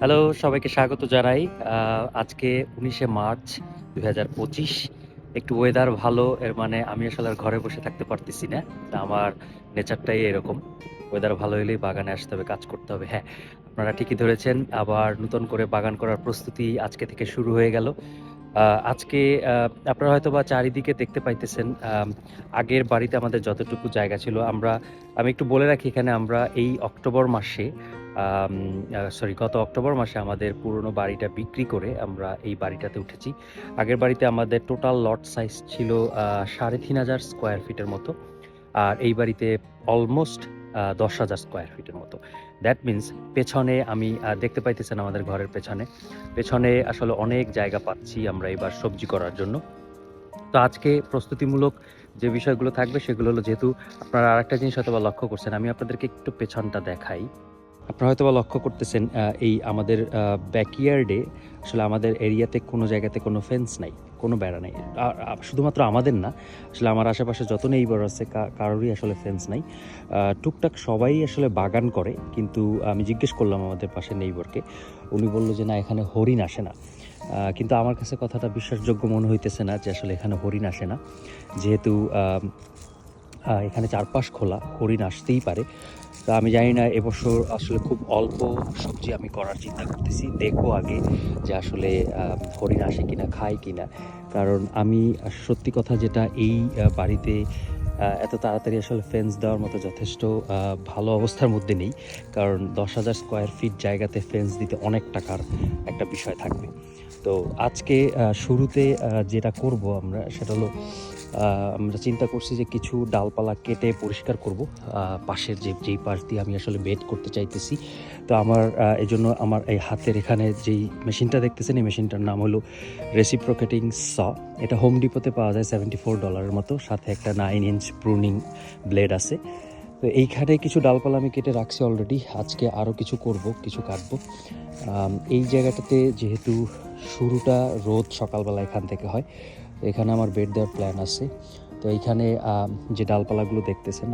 Hello সবাইকে স্বাগত জানাই। আজকে উনিশে মার্চ দু হাজার পঁচিশ। একটু ওয়েদার ভালো, এর মানে আমি আসলে আর ঘরে বসে থাকতে পারতেছি না। তা আমার নেচারটাই এরকম। ওয়েদার ভালো হলেই বাগানে আসতে হবে, কাজ করতে হবে। হ্যাঁ আপনারা ঠিকই ধরেছেন, আবার নতুন করে বাগান করার প্রস্তুতি আজকে থেকে শুরু হয়ে গেল। আজকে আপনারা হয়তো বা চারিদিকে দেখতে পাইতেছেন আগের বাড়িতে আমাদের যতটুকু জায়গা ছিল, আমরা, আমি একটু বলে রাখি এখানে আমরা এই অক্টোবর মাসে সরি গত অক্টোবর মাসে আমাদের পুরনো বাড়িটা বিক্রি করে আমরা এই বাড়িটাতে উঠেছি। আগের বাড়িতে আমাদের টোটাল লট সাইজ ছিল সাড়ে তিন হাজার স্কোয়ার ফিটের মতো, আর এই বাড়িতে অলমোস্ট দশ হাজার স্কোয়ার ফিটের মতো। দ্যাট মিন্স পেছনে আমি দেখতে পাইতেছেন আমাদের ঘরের পেছনে। পেছনে আসলে অনেক জায়গা পাচ্ছি আমরা এবার সবজি করার জন্য। তো আজকে প্রস্তুতিমূলক যে বিষয়গুলো থাকবে সেগুলো হলো যেহেতু আপনারা আরেকটা জিনিস হয়তো বা লক্ষ্য করছেন, আমি আপনাদেরকে একটু পেছনটা দেখাই। আপনারা হয়তো বা লক্ষ্য করতেছেন এই আমাদের ব্যাকইয়ার্ডে আসলে আমাদের এরিয়াতে কোনো জায়গাতে কোনো ফেন্স নাই। কোনো বেড়া নেই। শুধুমাত্র আমাদের না, আসলে আমার আশেপাশে যত নেই নেইবার আছে কারোরই আসলে ফেন্স নাই। টুকটাক সবাই আসলে বাগান করে, কিন্তু আমি জিজ্ঞেস করলাম আমাদের পাশে নেইবরকে উনি বলল যে, না, এখানে হরিণ আসে না। কিন্তু আমার কাছে কথাটা বিশ্বাসযোগ্য মনে হইতেছে না যে, আসলে এখানে হরিণ আসে না। যেহেতু এখানে চারপাশ খোলা, হরিণ আসতেই পারে। তা আমি জানি না, এবছর আসলে খুব অল্প সবজি আমি করার চিন্তা করতেছি। দেখব আগে যে আসলে হরিণ আসে কিনা, খায় কিনা। কারণ আমি সত্যি কথা যেটা এই বাড়িতে এত তাড়াতাড়ি আসলে ফেন্স দেওয়ার মতো যথেষ্ট ভালো অবস্থার মধ্যে নেই। কারণ দশ হাজার স্কোয়ার ফিট জায়গাতে ফেন্স দিতে অনেক টাকার একটা বিষয় থাকবে। তো আজকে শুরুতে যেটা করব আমরা, সেটা হলো আমরা চিন্তা করছি যে কিছু ডালপালা কেটে পরিষ্কার করব। পাশের যে, যেই পাশ দিয়ে আমি আসলে বেড করতে চাইতেছি। তো আমার এই জন্য আমার এই হাতের এখানে যেই মেশিনটা দেখতেছেন, এই মেশিনটার নাম হলো রেসিপ্রোকেটিং স এটা হোম ডিপোতে পাওয়া যায় সেভেন্টি ফোর ডলারের মতো। সাথে একটা নাইন ইঞ্চ প্রুনিং ব্লেড আছে। তো এইখানে কিছু ডালপালা আমি কেটে রাখছি অলরেডি আজকে আরও কিছু করব, কিছু কাটবো। এই জায়গাটাতে যেহেতু শুরুটা রোদ সকালবেলা এখান থেকে হয় এখানে আমার বেড দেওয়ার প্ল্যান আছে। তো এইখানে যে ডালপালাগুলো দেখতেছেন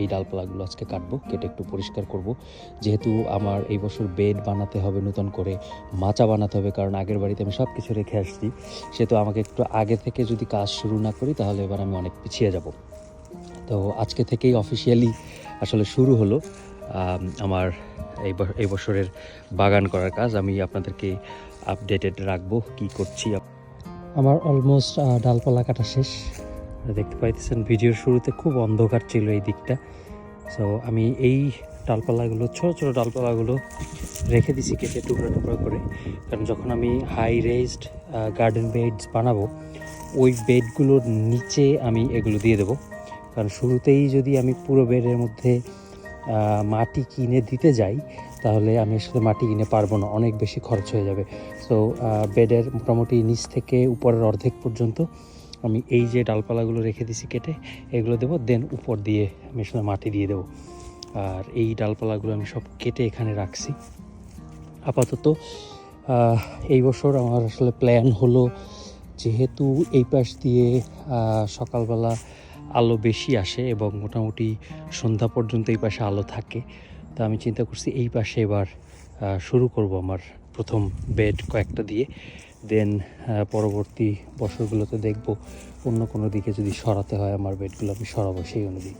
এই ডালপালাগুলো আজকে কাটবো, কেটে একটু পরিষ্কার করব। যেহেতু আমার এই বছর বেড বানাতে হবে, নতুন করে মাচা বানাতে হবে, কারণ আগের বাড়িতে আমি সব কিছু রেখে আসছি। সেহেতু আমাকে একটু আগে থেকে যদি কাজ শুরু না করি, তাহলে এবার আমি অনেক পিছিয়ে যাব। তো আজকে থেকেই অফিসিয়ালি আসলে শুরু হলো আমার এই বছরের বাগান করার কাজ। আমি আপনাদেরকে আপডেটেড রাখব কি করছি আমার অলমোস্ট ডালপালা কাটা শেষ। দেখতে পাইতেছেন, ভিডিওর শুরুতে খুব অন্ধকার ছিল এই দিকটা। সো আমি এই ডালপালাগুলো, ছোট ছোট ডালপালাগুলো রেখে দিছি, কেটে টুকরো টুকরো করে। কারণ যখন আমি হাই রেজড গার্ডেন বেডস বানাবো, ওই বেডগুলোর নিচে আমি এগুলো দিয়ে দেবো। কারণ শুরুতেই যদি আমি পুরো বেডের মধ্যে মাটি কিনে দিতে যাই তাহলে আমি আসলে মাটি কিনে পারব না, অনেক বেশি খরচ হয়ে যাবে। সো বেডের মোটামুটি নিচ থেকে উপরের অর্ধেক পর্যন্ত আমি এই যে ডালপালাগুলো রেখে দিছি কেটে, এগুলো দেবো, দেন উপর দিয়ে আমি আসলে মাটি দিয়ে দেবো। আর এই ডালপালাগুলো আমি সব কেটে এখানে রাখছি। আপাতত এই বছর আমার আসলে প্ল্যান হলো যেহেতু এই পাশ দিয়ে সকালবেলা আলো বেশি আসে এবং মোটামুটি সন্ধ্যা পর্যন্ত এই পাশে আলো থাকে তো আমি চিন্তা করছি এই পাশে এবার শুরু করব আমার প্রথম বেড কয়েকটা দিয়ে। দেন পরবর্তী বছরগুলোতে দেখব অন্য কোনো দিকে যদি সরাতে হয় আমার বেডগুলো আমি সরাবো সেই অনুযায়ী।